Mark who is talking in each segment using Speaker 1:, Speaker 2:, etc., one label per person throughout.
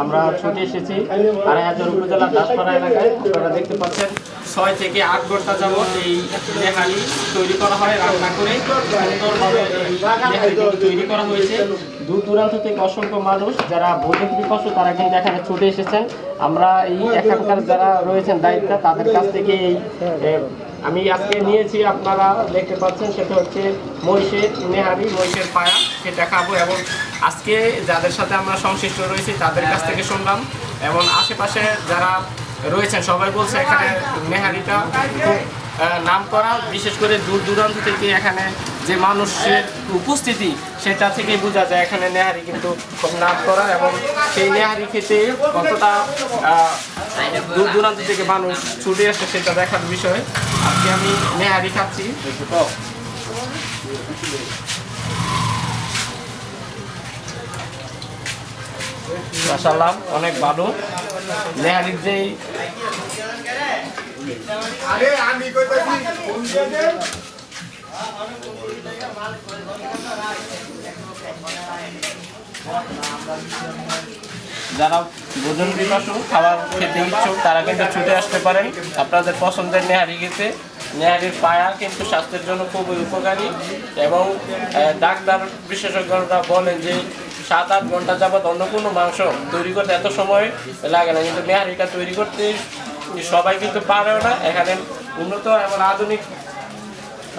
Speaker 1: আমরা ছুটে এসেছি আড়াই হাজার উপজেলার দাসপাড়া এলাকায়। আপনারা দেখতে পাচ্ছেন, ছয় থেকে আট ঘণ্টা যাবত এই নেহারি তৈরি করা হয় রান্না করে। সুন্দরভাবে তৈরি করা হয়েছে। দূর দূরান্ত থেকে অসংখ্য মানুষ যারা ভোজন পিপাসু তারা কিন্তু এখানে ছুটে এসেছেন। আমরা এই এখানকার যারা রয়েছেন দায়িত্ব, তাদের কাছ থেকে এই আমি আজকে নিয়েছি, আপনারা দেখতে পাচ্ছেন, সেটা হচ্ছে মহিষের নেহারি, মহিষের পায়া। সেটা খাব এবং আজকে যাদের সাথে আমরা সংশ্লিষ্ট রয়েছি, তাদের কাছ থেকে শুনলাম। এবং আশেপাশে যারা রয়েছেন, সবাই বলছে এখানে নেহারিটা নাম করা বিশেষ করে দূর দূরান্ত থেকে এখানে যে মানুষের উপস্থিতি, সেটা থেকেই বোঝা যায় এখানে নেহারি কিন্তু খুব নাম করা এবং সেই নেহারি খেতে কতটা দূর দূরান্ত থেকে মানুষ ছুটে আসে সেটা দেখার বিষয়। আজকে আমি নেহারি খাচ্ছি। মাসাল্লাহ অনেক ভালো নেহারির যেই যারা ভোজন পিপাসু, খাবার খেতে ইচ্ছুক, তারা কিন্তু ছুটে আসতে পারেন। আপনাদের পছন্দের নেহারি খেতে। নেহারির পায়া কিন্তু স্বাস্থ্যের জন্য খুবই উপকারী এবং ডাক্তার বিশেষজ্ঞরা বলেন যে সাত আট ঘণ্টা যাবত অন্য কোনো মাংস তৈরি করতে এত সময় লাগে না। কিন্তু নেহারিটা তৈরি করতে সবাই কিন্তু পারেও না। এখানে উন্নত এবং আধুনিক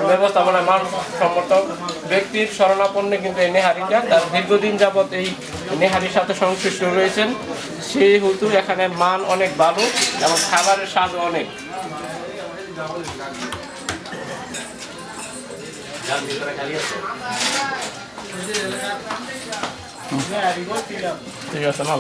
Speaker 1: ব্যবস্থাপনা মান মানসম্মত ব্যক্তির শরণাপন্নে কিন্তু এই নেহারিটা, তার দীর্ঘদিন যাবৎ এই নেহারির সাথে সংশ্লিষ্ট রয়েছেন। সেহেতু এখানে মান অনেক ভালো এবং খাবারের স্বাদ অনেক। ঠিক আছে না